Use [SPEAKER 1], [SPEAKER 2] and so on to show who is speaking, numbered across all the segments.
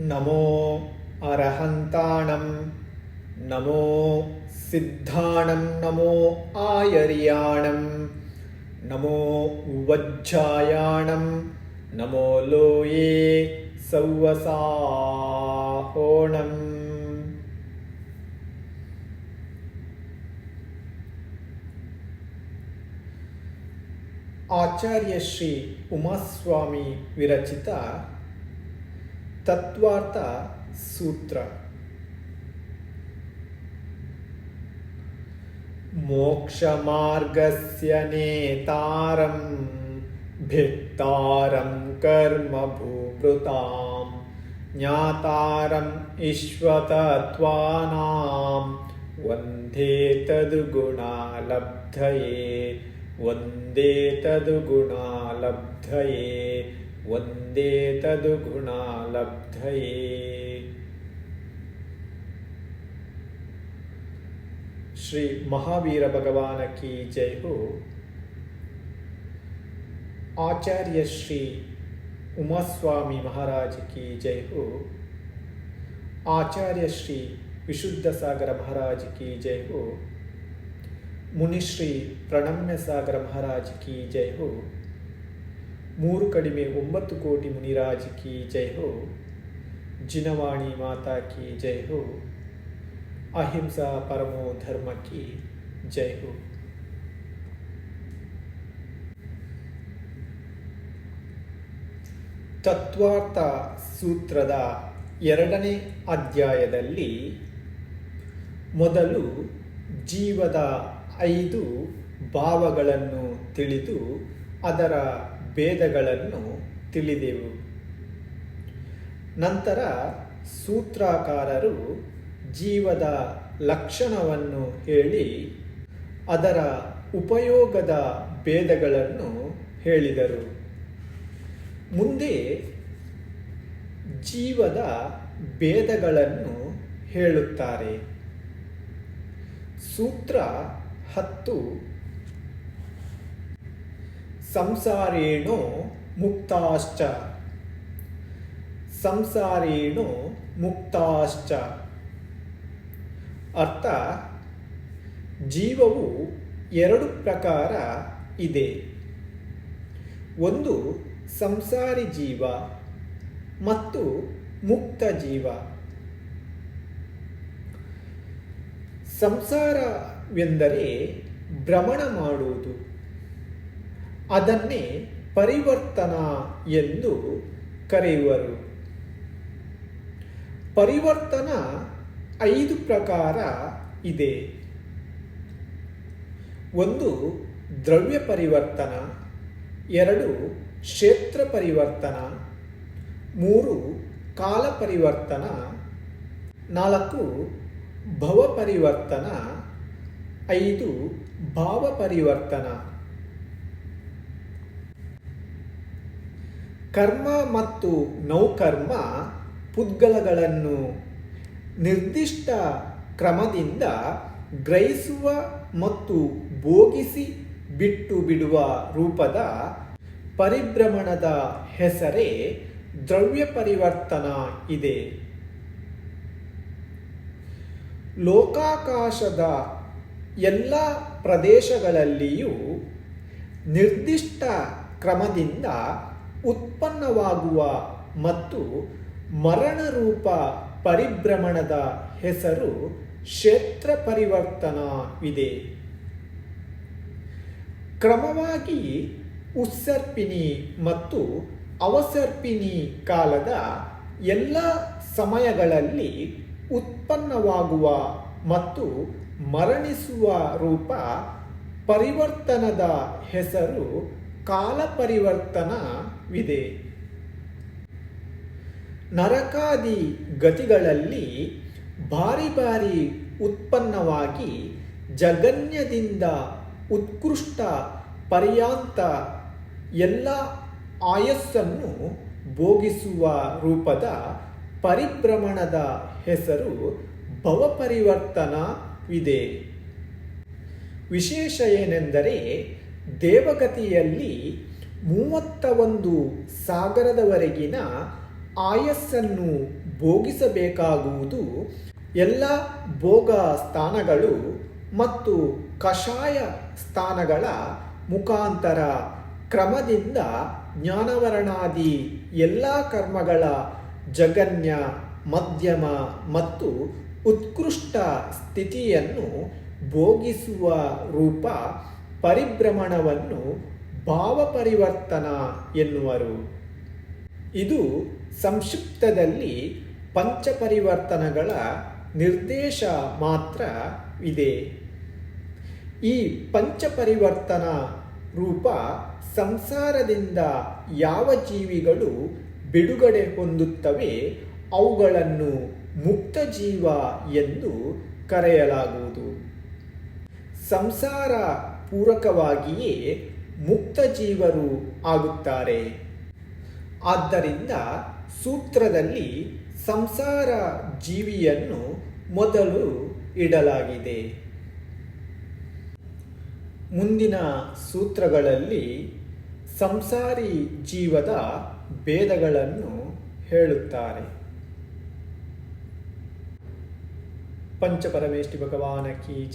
[SPEAKER 1] नमो अरहन्ताणं नमो सिद्धाणं नमो आयर्याणं नमो वज्जायाणं नमो लोये सौवसाहोणम्। आचार्यश्री उमास्वामी विरचिता ತತ್ವಾರ್ಥ ಸೂತ್ರ मोक्षमार्गस्य नेतारं भित्तारं कर्मभूभृतां ज्ञातारम् ईश्वतत्वानां वन्दे तद्गुणालब्धये वन्दे तद्गुणालब्धये वन्देतदुगुणालब्धये श्री महावीर भगवान की जय हो आचार्य श्री उमास्वामी महाराज की जय हो आचार्य श्री विशुद्ध सागर महाराज की जय हो मुनिश्री प्रणम्य सागर महाराज की जय हो ಮೂರು ಕಡಿಮೆ ಒಂಬತ್ತು ಕೋಟಿ ಮುನಿರಾಜ್ ಕಿ ಜೈ ಹೋ, ಜಿನವಾಣಿ ಮಾತಾ ಕಿ ಜೈ ಹೋ, ಅಹಿಂಸಾ ಪರಮೋ ಧರ್ಮ ಕಿ ಜೈ ಹೋ. ತತ್ವಾರ್ಥ ಸೂತ್ರದ ಎರಡನೇ ಅಧ್ಯಾಯದಲ್ಲಿ ಮೊದಲು ಜೀವದ ಐದು ಭಾವಗಳನ್ನು ತಿಳಿದು ಅದರ ಭೇದಗಳನ್ನು ತಿಳಿದೆವು. ನಂತರ ಸೂತ್ರಕಾರರು ಜೀವದ ಲಕ್ಷಣವನ್ನು ಹೇಳಿ ಅದರ ಉಪಯೋಗದ ಭೇದಗಳನ್ನು ಹೇಳಿದರು. ಮುಂದೆ ಜೀವದ ಭೇದಗಳನ್ನು ಹೇಳುತ್ತಾರೆ. ಸೂತ್ರ ಹತ್ತು ಸಂಸಾರೇಣೋ ಮುಕ್ತಾಶ್ಚ. ಸಂಸಾರೇಣೋ ಮುಕ್ತಾಶ್ಚ. ಅರ್ಥ, ಜೀವವು ಎರಡು ಪ್ರಕಾರ ಇದೆ. ಒಂದು ಸಂಸಾರಿ ಜೀವ, ಮತ್ತು ಮುಕ್ತ ಜೀವ. ಸಂಸಾರವೆಂದರೆ ಭ್ರಮಣ ಮಾಡುವುದು. ಅದನ್ನೇ ಪರಿವರ್ತನ ಎಂದು ಕರೆಯುವರು. ಪರಿವರ್ತನ ಐದು ಪ್ರಕಾರ ಇದೆ. ಒಂದು, ದ್ರವ್ಯ ಪರಿವರ್ತನ. ಎರಡು, ಕ್ಷೇತ್ರ ಪರಿವರ್ತನ. ಮೂರು, ಕಾಲ ಪರಿವರ್ತನ. ನಾಲ್ಕು, ಭವ ಪರಿವರ್ತನ. ಐದು, ಭಾವ ಪರಿವರ್ತನ. ಕರ್ಮ ಮತ್ತು ನೌಕರ್ಮ ಪುದ್ಗಲಗಳನ್ನು ನಿರ್ದಿಷ್ಟ ಕ್ರಮದಿಂದ ಗ್ರಹಿಸುವ ಮತ್ತು ಭೋಗಿಸಿ ಬಿಟ್ಟು ಬಿಡುವ ರೂಪದ ಪರಿಭ್ರಮಣದ ಹೆಸರೇ ದ್ರವ್ಯ ಪರಿವರ್ತನ ಇದೆ. ಲೋಕಾಕಾಶದ ಎಲ್ಲ ಪ್ರದೇಶಗಳಲ್ಲಿಯೂ ನಿರ್ದಿಷ್ಟ ಕ್ರಮದಿಂದ ಉತ್ಪನ್ನವಾಗುವ ಮತ್ತು ಮರಣರೂಪ ಪರಿಭ್ರಮಣದ ಹೆಸರು ಕ್ಷೇತ್ರ ಪರಿವರ್ತನವಿದೆ ಕ್ರಮವಾಗಿ ಉತ್ಸರ್ಪಿಣಿ ಮತ್ತು ಅವಸರ್ಪಿಣಿ ಕಾಲದ ಎಲ್ಲ ಸಮಯಗಳಲ್ಲಿ ಉತ್ಪನ್ನವಾಗುವ ಮತ್ತು ಮರಣಿಸುವ ರೂಪ ಪರಿವರ್ತನದ ಹೆಸರು ಕಾಲ ಪರಿವರ್ತನವಿದೆ ನರಕಾದಿ ಗತಿಗಳಲ್ಲಿ ಬಾರಿ ಬಾರಿ ಉತ್ಪನ್ನವಾಗಿ ಜಗನ್ಯದಿಂದ ಉತ್ಕೃಷ್ಟ ಪರ್ಯಾಂತ ಎಲ್ಲ ಆಯಸ್ಸನ್ನು ಭೋಗಿಸುವ ರೂಪದ ಪರಿಭ್ರಮಣದ ಹೆಸರು ಭವಪರಿವರ್ತನವಿದೆ ವಿಶೇಷ ಏನೆಂದರೆ ದೇವಗತಿಯಲ್ಲಿ ಮೂವತ್ತ ಒಂದು ಸಾಗರದವರೆಗಿನ ಆಯಸ್ಸನ್ನು ಭೋಗಿಸಬೇಕಾಗುವುದು. ಎಲ್ಲ ಭೋಗ ಸ್ಥಾನಗಳು ಮತ್ತು ಕಷಾಯ ಸ್ಥಾನಗಳ ಮುಖಾಂತರ ಕ್ರಮದಿಂದ ಜ್ಞಾನವರಣಾದಿ ಎಲ್ಲ ಕರ್ಮಗಳ ಜಗನ್ಯ ಮಧ್ಯಮ ಮತ್ತು ಉತ್ಕೃಷ್ಟ ಸ್ಥಿತಿಯನ್ನು ಭೋಗಿಸುವ ರೂಪ ಪರಿಭ್ರಮಣವನ್ನು ಭಾವಪರಿವರ್ತನ ಎನ್ನುವರು. ಇದು ಸಂಕ್ಷಿಪ್ತದಲ್ಲಿ ಪಂಚಪರಿವರ್ತನಗಳ ನಿರ್ದೇಶ ಮಾತ್ರ ಇದೆ. ಈ ಪಂಚಪರಿವರ್ತನ ರೂಪ ಸಂಸಾರದಿಂದ ಯಾವ ಜೀವಿಗಳು ಬಿಡುಗಡೆ ಹೊಂದುತ್ತವೆ ಅವುಗಳನ್ನು ಮುಕ್ತ ಜೀವ ಎಂದು ಕರೆಯಲಾಗುವುದು. ಸಂಸಾರ ಪೂರಕವಾಗಿಯೇ ಮುಕ್ತ ಜೀವರು ಆಗುತ್ತಾರೆ. ಆದ್ದರಿಂದ ಸೂತ್ರದಲ್ಲಿ ಸಂಸಾರ ಜೀವಿಯನ್ನು ಮೊದಲು ಇಡಲಾಗಿದೆ. ಮುಂದಿನ ಸೂತ್ರಗಳಲ್ಲಿ ಸಂಸಾರಿ ಜೀವದ ಭೇದಗಳನ್ನು ಹೇಳುತ್ತಾರೆ. ಪಂಚಪರಮೇಶ್ವರಿ ಭಗವಾನ ಕಿ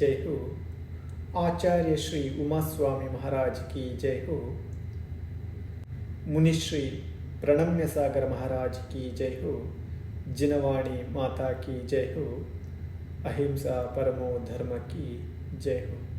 [SPEAKER 1] आचार्य श्री उमास्वामी महाराज की जय हो। मुनिश्री प्रणम्य सागर महाराज की जय हो। जिनवाणी माता की जय हो। अहिंसा परमो धर्म की जय हो।